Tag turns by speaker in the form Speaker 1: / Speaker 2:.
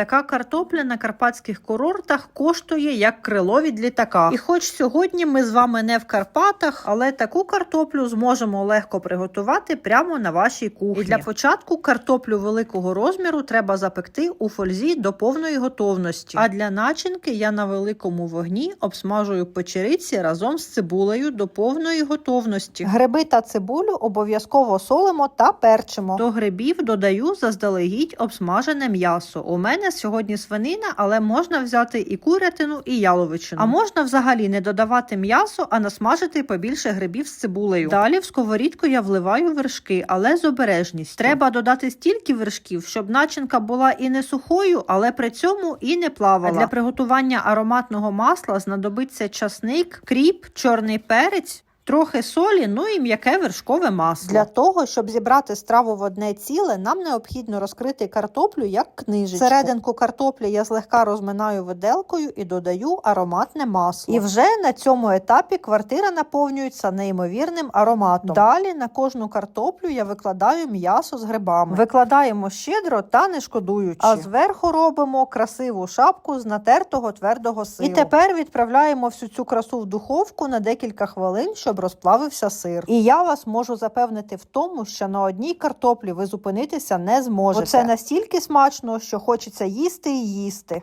Speaker 1: Така картопля на карпатських курортах коштує як крило від літака. І хоч сьогодні ми з вами не в Карпатах, але таку картоплю зможемо легко приготувати прямо на вашій кухні. І для початку картоплю великого розміру треба запекти у фользі до повної готовності. А для начинки я на великому вогні обсмажую печериці разом з цибулею до повної готовності. Гриби та цибулю обов'язково солимо та перчимо. До грибів додаю заздалегідь обсмажене м'ясо. У мене сьогодні свинина, але можна взяти і курятину, і яловичину. А можна взагалі не додавати м'ясо, а насмажити побільше грибів з цибулею. Далі в сковорідку я вливаю вершки, але з обережністю. Треба додати стільки вершків, щоб начинка була і не сухою, але при цьому і не плавала. А для приготування ароматного масла знадобиться часник, кріп, чорний перець. Трохи солі, ну і м'яке вершкове масло. Для того, щоб зібрати страву в одне ціле, нам необхідно розкрити картоплю як книжечку. Серединку картоплі я злегка розминаю виделкою і додаю ароматне масло. І вже на цьому етапі квартира наповнюється неймовірним ароматом. Далі на кожну картоплю я викладаю м'ясо з грибами. Викладаємо щедро та не шкодуючи. А зверху робимо красиву шапку з натертого твердого сиру. І тепер відправляємо всю цю красу в духовку на декілька хвилин, щоб розплавився сир. І я вас можу запевнити в тому, що на одній картоплі ви зупинитися не зможете. Бо це настільки смачно, що хочеться їсти і їсти.